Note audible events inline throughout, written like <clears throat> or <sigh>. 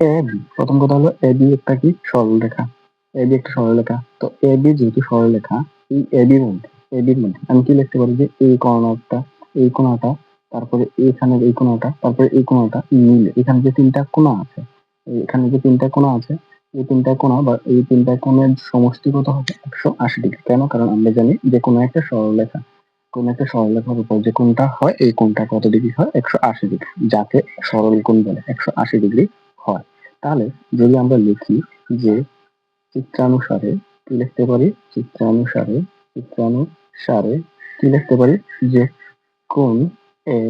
A B, প্রথম কথা হলো এ বি একটা কি সরলরেখা। এ বি একটা সরলরেখা। তো এ বি যেহেতু সরলরেখা, এই এ মধ্যে এ মধ্যে, আমি কি লিখতে পারি যে এই কোণাটা এই কোণাটা, তারপরে এখানে এই কোণাটা, তারপরে এই কোণাটা মিলে এখানে যে তিনটা কোণা আছে এখানে যে তিনটা কোণা আছে, এই তিনটা কোণা বা এই তিনটা কোণের সমষ্টি কত হবে একশো আশি ডিগ্রি। কেন? কারণ আমরা জানি যে কোনো একটা সরলরেখা, কোন একটা সরলরেখার উপর যে কোণটা হয়, এই কোণটা কত ডিগ্রি হয়? একশো আশি ডিগ্রি, যাকে সরল কোণ বলে, একশো আশি ডিগ্রি হয়। তাহলে যদি আমরা লিখি যে চিত্রানুসারে কি লিখতে পারি? চিত্রানুসারে চিত্রানুসারে কি লিখতে পারি? যে কোন এ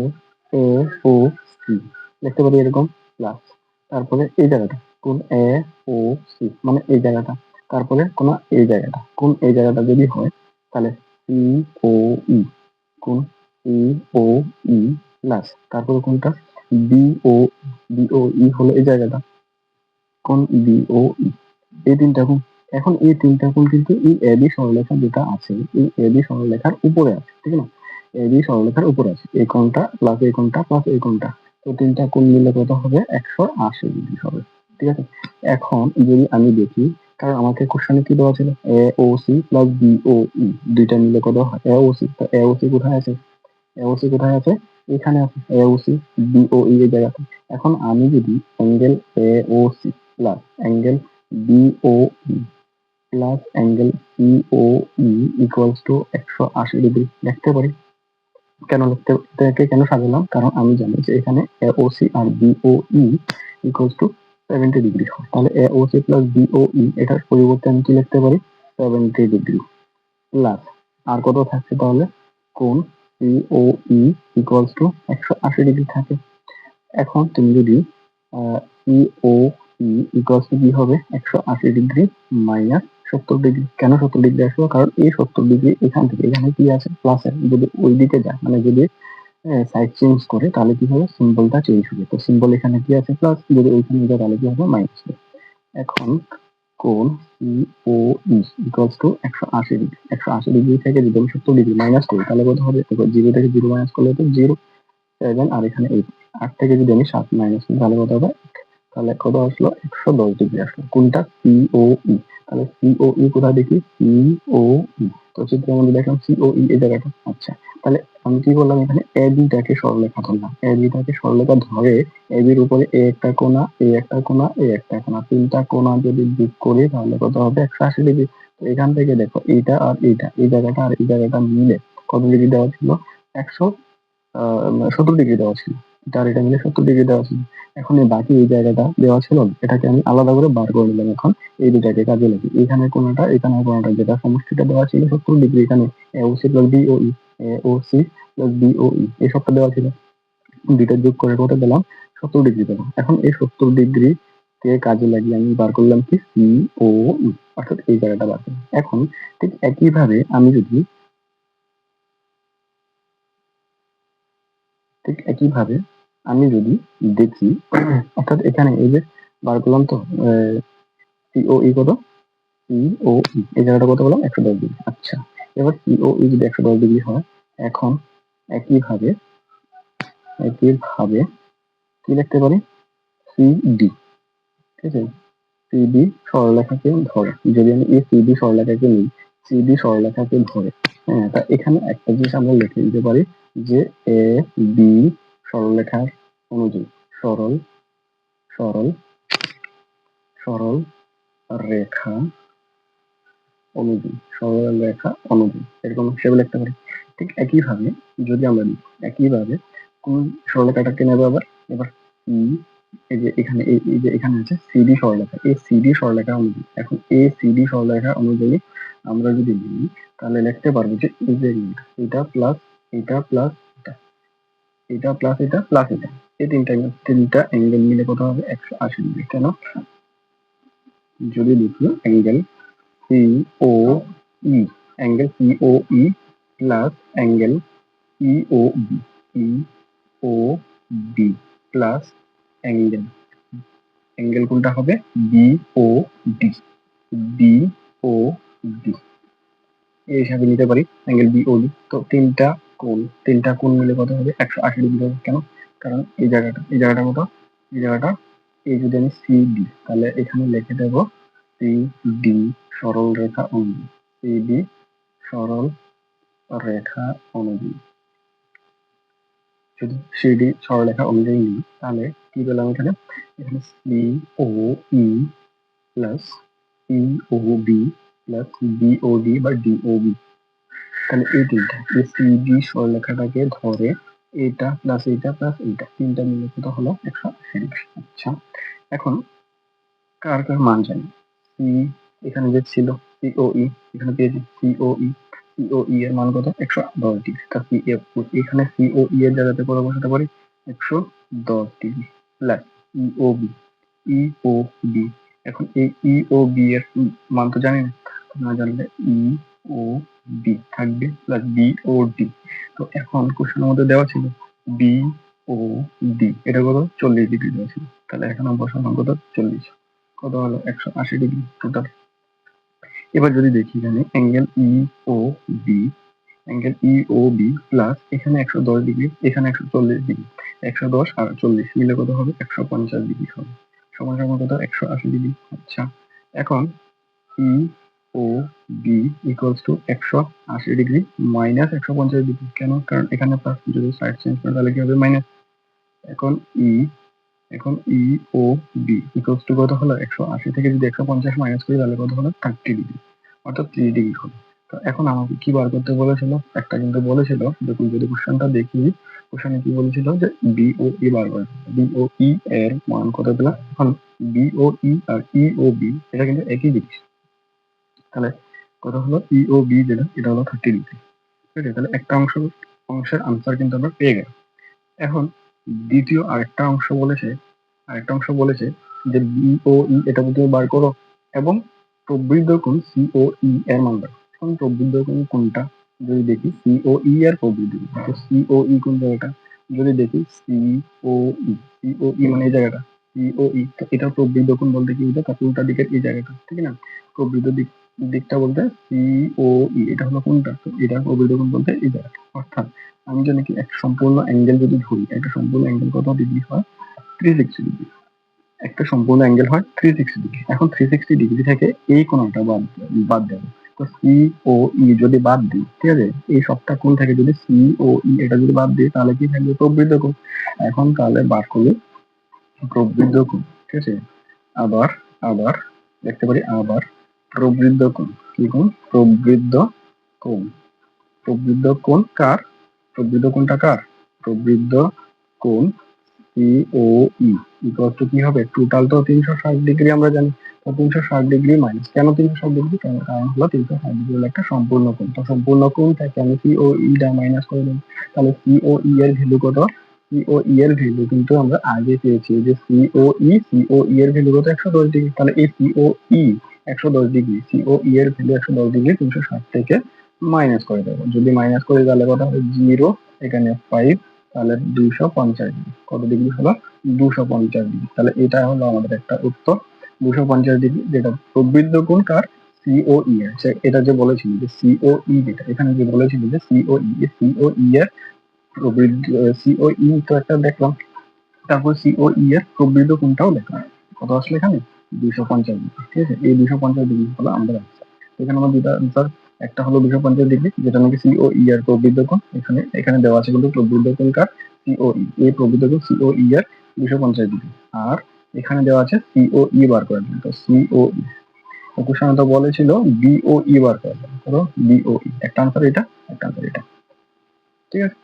এ, ও, সি। লিখতে পারি এরকম প্লাস তারপরে এই জায়গাটা, কোন এ, ও, সি। মানে এই জায়গাটা। তারপরে কোন এই জায়গাটা। কোন এই জায়গাটা যদি হয়, তাহলে সি, ও, ই। কোন ই ও, ই। প্লাস তারপরে কোনটা? বি ও বি ও ই হলো এই জায়গাটা। কোন বি ও ই এই তিনটা কোণ এখন এই তিনটা কোণ কিন্তু এই এ সরলরেখা যেটা আছে, এই এ সরলরেখার উপরে আছে, ঠিক না এ সরলরেখার উপরে আছে। এই কোণটা প্লাস এই কোণটা প্লাস এই কোণটা। তো তিনটা কোণ মিলে কত হবে? একশো আশি ডিগ্রি হবে, ঠিক আছে? এখন যদি আমি দেখি, কারণ আমাকে কোশ্চেনে কি দেওয়া ছিল? A O C plus B O দুইটা মিলে কত হয়? এ ও সি তো এ ও সি কোথায় আছে? এ ও সি কোথায় আছে? এখানে আছে। এ ও সি বি ও ই এর জায়গাতে। এখন আমি যদি angle A O C plus angle B O E plus angle C O E equals to একশো আশি ডিগ্রি লিখতে পারি। কেন লিখতে, এটাকে কেন সাজালাম? কারণ আমি জানি যে এখানে A O C R B O E equals to seventy degree হয় তাহলে A O C plus B O E এটার পরিবর্তে আমি কি লিখতে পারি? সেভেন্টি ডিগ্রি প্লাস আর কত থাকছে তাহলে? কোন ও ই ইকুয়ালস টু একশো আশি ডিগ্রি থাকে। এখন তুমি যদি ও ই ইকুয়ালস টু কি হবে? একশো আশি ডিগ্রি মাইনাস সত্তর ডিগ্রি কেন সত্তর ডিগ্রি আসব? কারণ এই সত্তর ডিগ্রি এখান থেকে এখানে কি আছে? প্লাস যদি ওই দিকে যায় মানে যদি সাইড চেঞ্জ করে, তাহলে কি হবে? সিম্বলটা চেঞ্জ হবে। তো সিম্বল এখানে কি আছে? প্লাস যদি ওইখানে যায় তাহলে কি হবে? মাইনাস এখন সি ও ইকুয়ালস টু একশো আশি ডিগ্রি একশো আশি ডিগ্রি থেকে যদি আমি সত্তর ডিগ্রি মাইনাস করি, তাহলে কত হবে জিরো থেকে জিরো মাইনাস করলে তো জিরো সেভেন আর এখানে এইট আট থেকে যদি আমি সাত মাইনাস করি, তাহলে কত হবে তাহলে কত আসলো, একশো দশ ডিগ্রি আসলো। কোনটা? C O E. তাহলে সি ও ই কোথায় দেখি? C O E. তো চিত্রের মধ্যে দেখলাম সি ও ই এই জায়গাটা। আচ্ছা তাহলে আমি কি করলাম এখানে? এ বিটাকে সরলরেখা ধরলাম। এ বিটাকে সরলরেখা ধরে এ বির উপরে এ একটা কোণা এ একটা কোণা এ একটা কোণা তিনটা কোণা যদি যোগ করি, তাহলে কত হবে? একশো আশি ডিগ্রি। তো এখান থেকে দেখো, এইটা আর এইটা, এই জায়গাটা আর এই জায়গাটা মিলে কত ডিগ্রি দেওয়া ছিল? একশো সত্তর ডিগ্রি দেওয়া ছিল। আর এটা মিলে সত্তর ডিগ্রি দেওয়া ছিল। এখন এই বাকি এই জায়গাটা দেওয়া ছিল, এটাকে আমি আলাদা করে বার করে নিলাম এখন এই দুটাকে কাজে লাগি এখানে কোনটা এখানে কোনটা, যেটা সমষ্টিটা দেওয়া ছিল সত্তর ডিগ্রি এখানে ও plus B O plus B এই সবটা দেওয়া ছিল। দুইটা যোগ করে কত দিলাম সত্তর ডিগ্রি দিলাম এখন এই সত্তর ডিগ্রি কে কাজে লাগিয়ে আমি বার করলাম কি? সি ও ই অর্থাৎ এই জায়গাটা বার করলাম। এখন ঠিক একইভাবে আমি যদি ঠিক একইভাবে আমি যদি দেখি, <clears throat> অর্থাৎ এখানে এই যে বার করলাম তো সিও ই কত? সিও ই এই জায়গাটা কত বললাম? একশো দশ ডিগ্রি। আচ্ছা এবার সিও ই যদি একশো দশ ডিগ্রি হয়, এখন একইভাবে একইভাবে কি লিখতে পারি? সিডি ঠিক আছে? সিডি সরলরেখাকে ধরে। যদি আমি এই সিডি সরলরেখাকে নিই সিডি সরলরেখাকে ধরে হ্যাঁ তা এখানে একটা জিনিস আমরা লিখে দিতে পারি যে এ বি সরলরেখার অনুযায়ী সরল সরল সরল রেখা অনুযায়ী সরল রেখা অনুযায়ী, এরকম হিসেবে লিখতে পারি। ঠিক একইভাবে যদি আমরা একইভাবে কোন সরলরেখাটাকে নেব আবার? এবার সি এই যে এখানে, এই যে এখানে আছে সিডি সরলরেখা। এই সিডি সরলরেখা অনুযায়ী, এখন এই সিডি সরলরেখা অনুযায়ী আমরা যদি নিই তাহলে লিখতে পারব যে এই যে এটা প্লাস এটা প্লাস এটা প্লাস এটা প্লাস এটা। এই তিনটা তিনটা অ্যাঙ্গেল মিলে কত হবে? একশো আশি ডিগ্রি কেন যদি দেখি angle C O E angle C O E plus angle E O B E O B plus angle angle কোনটা হবে? B O D B O D এই হিসাবে নিতে পারি অ্যাঙ্গেল বি ও ডি তো তিনটা কোণ, তিনটা কোণ মিলে কত হবে? একশো আশি ডিগ্রি হবে। কেন? কারণ এই জায়গাটা এই জায়গাটা কত এই জায়গাটা এই যদি আমি সি ডি, তাহলে এখানে লিখে দেব সি ডি সরল রেখা অনুযায়ী সি ডি সরল রেখা অনুযায়ী যদি সিডি সরলরেখা অনুযায়ী নিই, তাহলে কি পেলাম এখানে? এখানে C O E plus E O B plus B O D বা ডি ও বি। তাহলে এই তিনটা, এই সি, ডি সরলরেখাটাকে ধরে এটা প্লাস এইটা প্লাস এইটা, তিনটা মিলে কত হলো? একশো আশি ডিগ্রি আচ্ছা এখন কার কার মান জানি? সি, এখানে যে ছিল সিওই এখানে পেয়েছি সিওই সিওই এর মান কত? একশো দশ ডিগ্রি। তা সি এফ এখানে সিওই এর জায়গাতে কত বসাতে পারি? একশো দশ degree. Plus E O B E O B এখন এই ইও বি এর মান তো জানি না না জানলে ই ও বি থাকবে প্লাস বি ও ডি তো এখন কোশ্চেনের মধ্যে দেওয়া ছিল বি ও ডি এটা কত? চল্লিশ ডিগ্রি দেওয়া ছিল। তাহলে এখন বসানো কত? চল্লিশ। কত হলো? একশো আশি ডিগ্রি টোটাল এবার যদি দেখি এখানে angle E O B angle E O B plus এখানে একশো দশ ডিগ্রি এখানে একশো চল্লিশ ডিগ্রি একশো দশ আর চল্লিশ মিলে কত হবে? একশো পঞ্চাশ ডিগ্রি হবে। সমান সমান কত? একশো আশি ডিগ্রি আচ্ছা। এখন E O B equals to একশো আশি ডিগ্রি মাইনাস একশো পঞ্চাশ ডিগ্রি কেন? কারণ এখানে প্লাস যদি সাইড চেঞ্জ করে তাহলে কি হবে? মাইনাস এখন ই এখন E O B equals to কত হলো? একশো আশি থেকে যদি একশো পঞ্চাশ মাইনাস করি, তাহলে কত হলো? থার্টি ডিগ্রি অর্থাৎ ত্রিশ ডিগ্রি হলো তো এখন আমাকে কি বার করতে বলেছিল? একটা কিন্তু বলেছিল। দেখুন, যদি কোশ্চেনটা দেখি কোশ্চেনে কি বলেছিল? যে বি ও ই বার করে। বি ও ই এর মান কত পেলাম? এখন বি ও ই আর ই ও বি এটা কিন্তু একই জিনিস। তাহলে কত হলো ই ও বি যেটা, এটা হলো থার্টি ডিগ্রি ঠিক আছে, তাহলে একটা অংশ, অংশের আনসার কিন্তু আমরা পেয়ে গেলাম। এখন দ্বিতীয় আরেকটা অংশ বলেছে, আরেকটা অংশ বলেছে যে বি ও ই এটা তুমি বার করো, এবং প্রবৃদ্ধ কোণ ই এর মান বার এখন প্রবৃদ্ধ কোণ কোনটা যদি দেখি সি ও ই এর প্রবৃদ্ধ সি ও ই কোন জায়গাটা? যদি দেখি C O E C O ই মানে এই জায়গাটা সি ও ই তো এটা প্রবৃদ্ধ কোণ বলতে কি বুঝে উল্টা দিকের এই জায়গাটা, ঠিক না? প্রবৃদ্ধ দিক দিকটা বলতে ই এটা হলো কোনটা? তো এটা কোণ বলতে জায়গাটা, অর্থাৎ আমি জানি কি, এক সম্পূর্ণ অ্যাঙ্গেল যদি ধরি, একটা সম্পূর্ণ অ্যাঙ্গেল কত ডিগ্রি হয়? থ্রি সিক্সটি ডিগ্রি একটা সম্পূর্ণ অ্যাঙ্গেল হয় থ্রি সিক্সটি ডিগ্রি এখন থ্রি সিক্সটি ডিগ্রি থেকে এই কোণটা বাদ বাদ দেবো। তো সি ও ই যদি বাদ দিই, ঠিক আছে? এই সবটা কোণ থেকে যদি সি ও ই এটা যদি বাদ দিই, তাহলে কি থাকবে? প্রবৃদ্ধ কোণ। এখন তাহলে বার করলে প্রবৃদ্ধ কোণ, ঠিক আছে? আবার আবার, দেখতে পারি, আবার প্রবৃদ্ধ কোণ কি কোণ? প্রবৃদ্ধ কোণ প্রবৃদ্ধ কোণ কার? প্রবৃদ্ধ কোণটা কার? প্রবৃদ্ধ কোণ C O E equal to কি হবে? টোটাল তো তিনশো ষাট ডিগ্রি আমরা জানি। তো তিনশো ষাট ডিগ্রি মাইনাস কেন তিনশো ষাট ডিগ্রি কারণ হলো তিনশো ষাট ডিগ্রি হলো একটা সম্পূর্ণ কোণ। তো সম্পূর্ণ কোণ থেকে আমি সি ও ই টা মাইনাস করে দেবো। তাহলে সি ও ই এর ভ্যালু কত? সি ও ই এর ভ্যালু কিন্তু আমরা আগে পেয়েছি। যে C O E C O ই এর ভ্যালু কত? একশো দশ ডিগ্রি তাহলে এই সি ও ই একশো দশ ডিগ্রি সি ও ই এর ভ্যালু একশো দশ ডিগ্রি তিনশো ষাট থেকে মাইনাস করে দেবো। যদি মাইনাস করি তাহলে কত হবে? জিরো এখানে ফাইভ তাহলে দুইশো পঞ্চাশ ডিগ্রি কত ডিগ্রি হলো? দুশো পঞ্চাশ ডিগ্রি তাহলে এটা হলো আমাদের একটা উত্তর। দুশো পঞ্চাশ ডিগ্রি যেটা প্রবৃদ্ধ কোণ কার ই এর। এটা যে বলেছিল যে সিও ই যেটা, এখানে যে বলেছিল যে সিও ই সিও ই এর প্রবৃদ্ধ সিও ই তো একটা দেখলাম। তারপর সিও ই এর প্রবৃদ্ধ কোণটাও দেখলাম। কত আসলে এখানে? দুইশো পঞ্চাশ ডিগ্রি, ঠিক আছে? এই দুইশো পঞ্চাশ ডিগ্রি হলো আমাদের আনসার এখানে আমার দুটা আনসার একটা হলো দুশো পঞ্চাশ ডিগ্রি, যেটা নাকি সিও ই এর প্রবৃদ্ধ কোণ এখানে এখানে দেওয়া আছে কিন্তু প্রবৃদ্ধ কোণ কার সিও ই এই প্রবৃদ্ধ কোণ সিও ই এর দুশো পঞ্চাশ ডিগ্রি। আর এখানে দেওয়া আছে সিও ই বার করার জন্য তো সিও ই কোশ্চেন তো বলেছিল বিও ই বার করার জন্য ধরো বিও ই একটা আনসার এটা, একটা আনসার এটা। ঠিক আছে?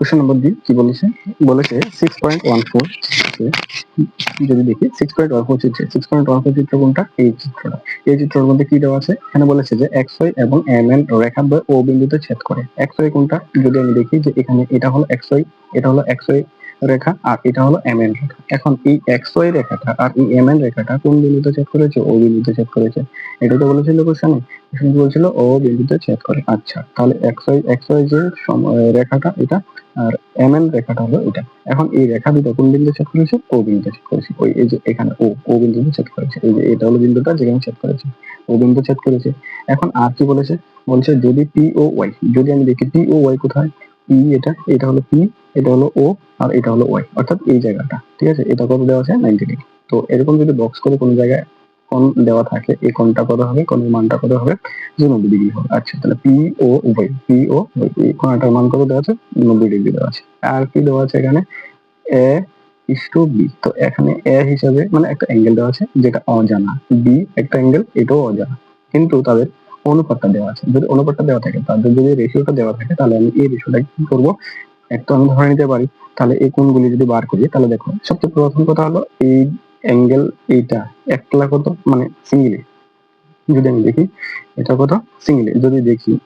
কোশ্চেন নম্বর বি কি বলেছে? বলেছে সিক্স পয়েন্ট ওয়ান ফোর যদি দেখি সিক্স পয়েন্ট ওয়ান ফোর চিত্রে। সিক্স পয়েন্ট ওয়ান ফোর চিত্র কোনটা? এই চিত্রটা। এই চিত্রের মধ্যে কি দেওয়া আছে? এখানে বলেছে যে এক্স ওয়াই এবং এম এন রেখা ও বিন্দুতে ছেদ করে। এক্স ওয়াই কোনটা? যদি আমি দেখি যে এখানে এটা হলো এক্স ওয়াই এটা হলো এক্স ওয়াই রেখা, আর এটা হলো এম এন রেখা। এখন এই এক্স ওয়াই রেখাটা আর এই এম এন রেখাটা কোন বিন্দুতে ছেদ করেছে? ও বিন্দুতে ছেদ করেছে। এটা তো বলেছিল কোশ্চেনে। এখানে বলছিল? ও বিন্দুতে ছেদ করে। আচ্ছা তাহলে এক্স ওয়াই এক্স ওয়াই যে রেখাটা এটা, আর এম এন রেখাটা হলো এটা। এখন এই রেখা দুটো কোন বিন্দুতে ছেদ করেছে? ও বিন্দুতে ছেদ করেছে। ওই, এই যে এখানে ও ও বিন্দুতে ছেদ করেছে। এই যে এটা হলো বিন্দুটা যেখানে ছেদ করেছে। ও বিন্দু ছেদ করেছে। এখন আর কি বলেছে? বলছে যদি পি ও ওয়াই যদি আমি দেখি পি ও ওয়াই কোথায়? পি এটা এটা হলো পি, এটা হলো ও আর এটা হলো ওয়াই। অর্থাৎ এই জায়গাটা, ঠিক আছে? এটা কত দেওয়া আছে? নাইনটি ডিগ্রি তো এরকম যদি বক্স করে কোনো জায়গায় কোন দেওয়া থাকে, এই কোনটা কত হবে কোন মানটা কত হবে? যে নব্বই ডিগ্রি হবে। আচ্ছা তাহলে P, O Y P, O Y এই কোণাটার মান কত দেওয়া আছে? নব্বই ডিগ্রি দেওয়া আছে। আর কি দেওয়া আছে এখানে? এ টু বি তো এখানে এ হিসাবে মানে একটা অ্যাঙ্গেল দেওয়া আছে যেটা অজানা। বি একটা অ্যাঙ্গেল এটাও অজানা। কিন্তু তাদের অনুপাতটা দেওয়া আছে। যদি অনুপাতটা দেওয়া থাকে তাদের যদি রেশিওটা দেওয়া থাকে, তাহলে আমি এই রেশিওটা কি করব? একটা আমি ধরে নিতে পারি, তাহলে এই কোণগুলি যদি বার করি, তাহলে দেখো, সবচেয়ে প্রথম কথা হলো এই অ্যাঙ্গেল এইটা একলা কত? মানে সিঙ্গেলে যদি আমি দেখি, এটা কত? সিঙ্গেলে যদি দেখি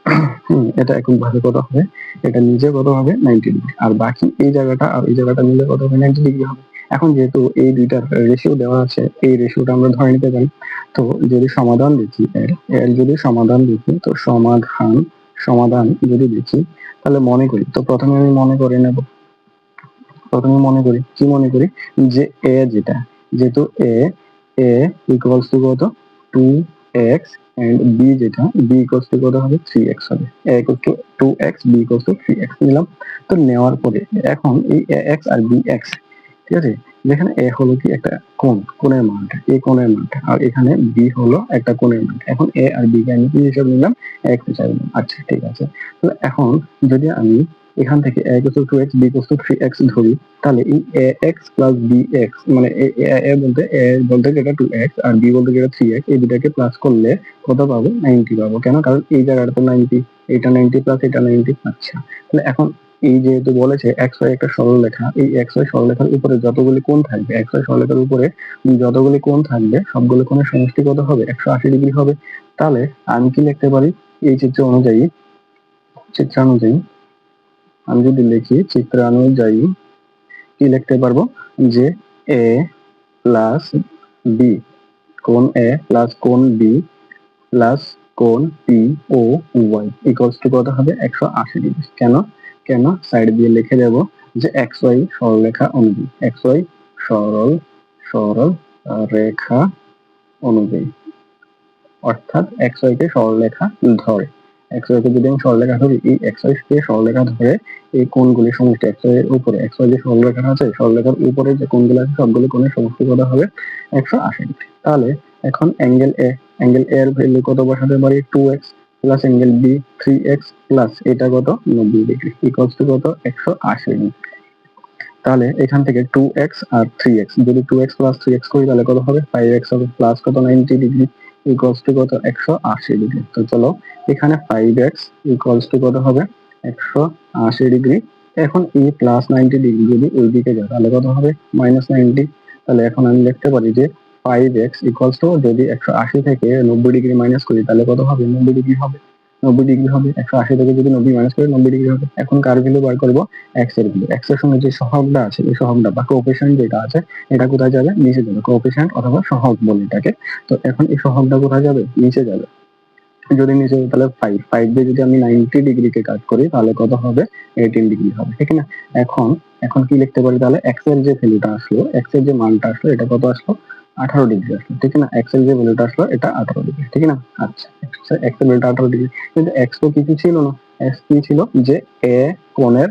এটা একক ভাবে কত হবে? এটা নিচে কত হবে? নাইনটি ডিগ্রি আর বাকি এই জায়গাটা আর এই জায়গাটা মিলে কত হবে? নাইনটি ডিগ্রি হবে। এখন যেহেতু এই দুইটার রেশিও দেওয়া আছে, এই রেশিওটা আমরা ধরে নিতে পারি। তো যদি সমাধান দেখি, এর এর যদি সমাধান দেখি, তো সমাধান সমাধান যদি দেখি, তাহলে মনে করি, তো প্রথমে আমি মনে করে নেব। প্রথমে মনে করি, কি মনে করি? যে এ যেটা, যেহেতু এ এ ইকুয়ালস টু কত? টু এক্স এন্ড বি যেটা বি ইকুয়ালস টু কত হবে? থ্রি এক্স হবে। A equals to two x B equals to three x নিলাম তো নেওয়ার পরে, এখন এই এ এক্স আর বি এক্স ঠিক আছে? যেখানে এ হলো কি একটা কোণ, কোণের মানটা এই কোণের মানটা, আর এখানে বি হলো একটা কোণের মানটা। এখন এ আর বি কে আমি কি হিসাবে নিলাম? এক্স হিসাবে নিলাম আচ্ছা ঠিক আছে। তাহলে এখন যদি আমি এখান থেকে A equals to x, B equals to three x ধরি, তাহলে এই A x plus B x মানে এ- এ এ বলতে এ বলতে যেটা টু এক্স, আর বি বলতে যেটা থ্রি এক্স, এই দুটাকে প্লাস করলে কত পাবো? নাইনটি পাবো। কেন? কারণ এই জায়গাটা তো নাইনটি, এটা নাইনটি প্লাস, এটা নাইনটি। আচ্ছা। তাহলে এখন এই যেহেতু বলেছে ওয়াই একটা সরলরেখা, এই ওয়াই সরলরেখার উপরে যতগুলি কোণ থাকবে ওয়াই সরলরেখার উপরে যতগুলি কোণ থাকবে, সবগুলো কোণের সমষ্টি কত হবে? একশো আশি ডিগ্রি হবে। তাহলে আমি কি লিখতে পারি? এই চিত্র অনুযায়ী, চিত্রানুযায়ী, আমি যদি লিখি চিত্রানুযায়ী, কি লিখতে পারব? যে এ প্লাস বি কোন এ প্লাস কোন বি প্লাস কোন P O Y equals to কত হবে? একশো আশি ডিগ্রি। কেন? কেন সাইড দিয়ে লিখে দেব যে এক্স ওয়াই সরলরেখা অনুযায়ী এক্স ওয়াই সরল সরল রেখা অনুযায়ী অর্থাৎ এক্স ওয়াই কে সরলরেখা ধরে। এক্স ওয়াই কে যদি আমি সরলরেখা ধরি, এই এক্স ওয়াই কে সরলরেখা ধরে এই কোণগুলি সমষ্টি এক্স ওয়াই এর উপরে। এক্স ওয়াই যে সরলরেখা আছে, সরলরেখার উপরে যে কোণগুলো আছে, সবগুলো কোণের সমষ্টি কত হবে একশো আশি। তাহলে এখন অ্যাঙ্গেল এ অ্যাঙ্গেল এ এর ভ্যালু কত বসাতে পারি? Two x plus angle B three x plus এটা কত? নব্বই ডিগ্রি ইকুয়ালস টু কত? একশো আশি ডিগ্রি তাহলে এখান থেকে টু এক্স আর থ্রি এক্স যদি two x plus three x করি, তাহলে কত হবে? ফাইভ এক্স হবে প্লাস কত? নাইনটি ডিগ্রি ইকুয়ালস টু কত? একশো আশি ডিগ্রি তো চলো, এখানে ফাইভ এক্স ইকুয়ালস টু কত হবে? একশো আশি ডিগ্রি এখন এই প্লাস নাইনটি ডিগ্রি যদি ওই দিকে যায় তাহলে কত হবে? মাইনাস নাইনটি তাহলে এখন আমি লিখতে পারি যে ফাইভ এক্স ইকুয়ালস টু যদি একশো আশি থেকে নব্বই ডিগ্রি মাইনাস করি, তাহলে কত হবে? নব্বই ডিগ্রি হবে। নব্বই ডিগ্রি হবে, একশো আশি থেকে যদি নব্বই মাইনাস করি, নব্বই ডিগ্রি হবে। এখন কার ভ্যালু বার করব? এক্সের ভ্যালু এক্সের সঙ্গে যে সহগটা আছে, এই সহগটা বা কোএফিসিয়েন্ট যেটা আছে, এটা কোথায় যাবে? নিচে যাবে। কোএফিসিয়েন্ট অথবা সহগ বলে এটাকে। তো এখন এই সহগটা কোথায় যাবে? নিচে যাবে। যদি নিচে তাহলে ফাইভ ফাইভ দিয়ে যদি আমি নাইনটি ডিগ্রিকে কাট করি, তাহলে কত হবে? এইটিন ডিগ্রি হবে। ঠিক না? এখন এখন কি লিখতে পারি তাহলে? এক্সের যে ভ্যালুটা আসলো এক্সের যে মানটা আসলো, এটা কত আসলো? আঠারো ডিগ্রি আসলো, ঠিক না? এক্সের যে ভ্যালুটা আসলো, এটা আঠারো ডিগ্রি ঠিক না? আচ্ছা এক্সের ভ্যালুটা আঠারো ডিগ্রি কিন্তু এক্স তো কিছু ছিল না? এক্স কি ছিল? যে এ কোণের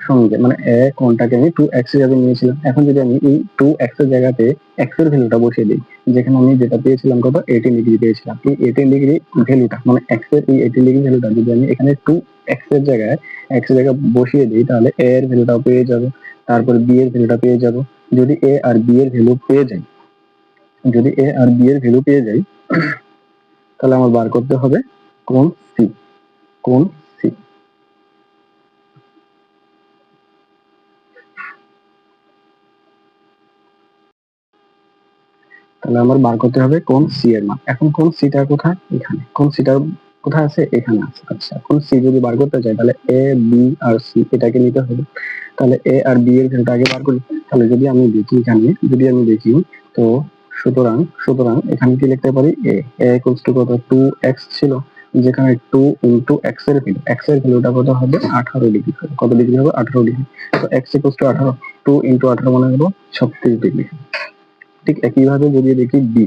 সঙ্গে মানে এ কোণটাকে আমি টু এক্স হিসাবে নিয়েছিলাম। এখন যদি আমি এই টু এক্সের জায়গাতে এক্সের ভ্যালুটা বসিয়ে দিই, যেখানে আমি যেটা পেয়েছিলাম কত? এইটিন ডিগ্রি পেয়েছিলাম। এই এইটিন ডিগ্রি ভ্যালুটা মানে এক্সের এই এইটিন ডিগ্রি ভ্যালুটা যদি আমি এখানে টু এক্সের জায়গায় এক্সের জায়গায় বসিয়ে দিই, তাহলে এ এর ভ্যালুটাও পেয়ে যাব, তারপর বি এর ভ্যালুটা পেয়ে যাব। যদি এ আর বি এর ভ্যালু পেয়ে যাই যদি এ আর বি এর ভ্যালু পেয়ে যাই, তাহলে আমার বার করতে হবে কোন সি কোন সি তাহলে আমার বার করতে হবে কোন সি এর মান। এখন কোন সিটা কোথায়? এখানে। কোন সিটার কোথায় আছে? এখানে আছে। আচ্ছা এখন সি যদি বার করতে চাই, তাহলে এ বি আর সি এটাকে নিতে হবে। তাহলে এ আর বি এর ভ্যালুটা আগে বার করি। তাহলে যদি আমি দেখি এখানে, যদি আমি দেখি, তো সুতরাং সুতরাং এখানে কি লিখতে পারি? এ এ ইকুয়ালস টু কত? টু এক্স ছিল, যেখানে টু ইন্টু এক্সের ভ্যালু এক্সের ভ্যালুটা কত হবে? আঠারো ডিগ্রি। কত ডিগ্রি হবে? আঠারো ডিগ্রি। তো এক্স ইকুয়ালস টু আঠারো টু ইন্টু আঠারো মানে হলো ছত্রিশ ডিগ্রি। ঠিক একইভাবে যদি দেখি B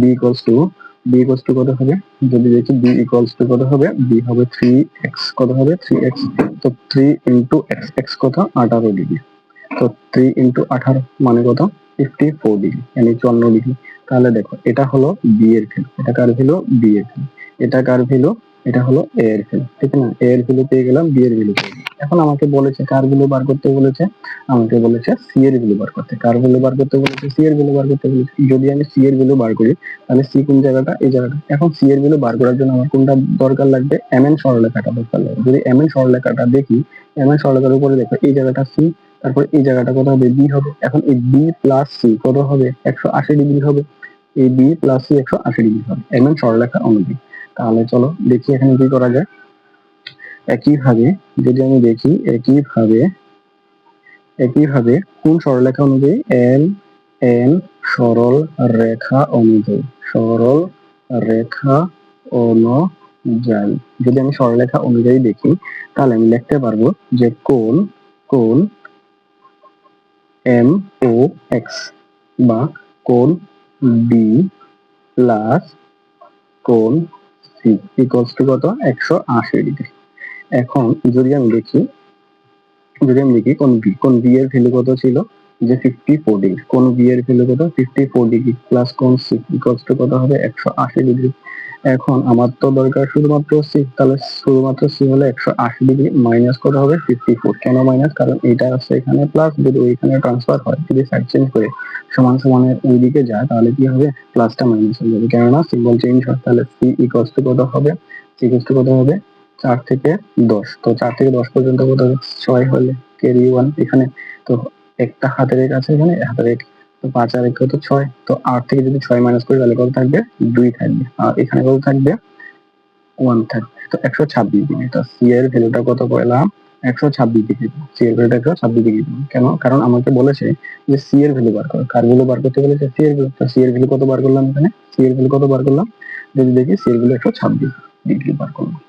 B equals to B equals to কত হবে? যদি দেখি বি ইকুয়ালস টু কত হবে? বি হবে থ্রি এক্স কত হবে? থ্রি এক্স তো থ্রি ইন্টু এক্স এক্স কত? আঠারো ডিগ্রি। তো থ্রি ইন্টু আঠারো মানে কত? ফিফটি ফোর ডিগ্রি মানে চুয়ান্ন ডিগ্রি তাহলে দেখো, এটা হলো বি এর ভ্যালু এটা কার ভ্যালু বি এর ভ্যালু এটা কার ভ্যালু এটা হলো এ এর ভ্যালু ঠিক না? এ এর ভ্যালু পেয়ে গেলাম বি এর ভ্যালু এখন আমাকে বলেছে, কার ভ্যালু বার করতে বলেছে? আমাকে বলেছে সি এর ভ্যালু বার করতে। কার ভ্যালু বার করতে বলেছে? সি এর ভ্যালু বার করতে বলেছে। যদি আমি সি এর ভ্যালু বার করি, তাহলে সি কোন জায়গাটা? এই জায়গাটা। এখন সি এর ভ্যালু বার করার জন্য আমার কোনটা দরকার লাগবে? এম এন সরলরেখাটা দরকার লাগবে। যদি এম এন সরলরেখাটা দেখি এম এন সরলরেখার উপরে দেখো, এই জায়গাটা সি তারপর এই জায়গাটা কত হবে? বি হবে। এখন এই বি প্লাস সি কত হবে? একশো আশি ডিগ্রি হবে। এই বি প্লাস সি একশো আশি ডিগ্রি হবে। এন সরলরেখা অনুযায়ী তাহলে চলো দেখি এখানে কি করা যায়। একইভাবে যদি আমি দেখি, একইভাবে একইভাবে কোন সরলরেখা অনুযায়ী? এল এন সরল রেখা অনুযায়ী। সরল রেখা অনুযায়ী। যদি আমি সরলরেখা অনুযায়ী দেখি, তাহলে আমি লিখতে পারব যে কোন কোন এম ও এক্স বা কোন বি প্লাস কোন সি ইকুয়ালস টু কত? একশো আশি ডিগ্রি। এখন যদি আমি দেখি, যদি আমি দেখি কোন বি কোন বি এর ভ্যালু কত ছিল? যে ফিফটি ফোর ডিগ্রি কোন বি এর ভ্যালু কত? ফিফটি ফোর ডিগ্রি প্লাস কোন সি ইকুয়ালস টু কত হবে? একশো আশি ডিগ্রি। এখন আমার তো দরকার শুধুমাত্র সি তাহলে শুধুমাত্র সি হলে একশো আশি ডিগ্রি মাইনাস করা হবে ফিফটি ফোর কেন মাইনাস কারণ এটা আছে এখানে প্লাস যদি ওইখানে ট্রান্সফার হয়, যদি সাইড চেঞ্জ করে সমান সমানের ওই দিকে যায়, তাহলে কি হবে? প্লাসটা মাইনাস হয়ে যাবে। কেননা সিম্বল চেঞ্জ হয়, তাহলে সি ইকুয়ালস টু কত হবে? সি ইকুয়ালস টু কত হবে? চার থেকে দশ। তো চার থেকে দশ পর্যন্ত কত ছয় হলে ক্যারি ওয়ান এখানে। তো একটা হাতের আছে এখানে, হাতের তো পাঁচ আর এক কত ছয়, তো আট থেকে যদি ছয় মাইনাস করি তাহলে কত থাকবে? দুই থাকবে। আর এখানে কত থাকবে? ওয়ান থাকবে। তো একশো ছাব্বিশ ডিগ্রি। তো সি এর ভ্যালুটা কত পেলাম? একশো ছাব্বিশ ডিগ্রি সি এর ভ্যালুটা একশো ছাব্বিশ ডিগ্রি কেন? কারণ আমাকে বলেছে যে সি এর ভ্যালু বার করো। কার ভ্যালু বার করতে বলেছে? সি এর ভ্যালু তো সি এর ভ্যালু কত বার করলাম এখানে? সি এর ভ্যালু কত বার করলাম? যদি দেখি সি এর ভ্যালু একশো ছাব্বিশ ডিগ্রি বার করলাম।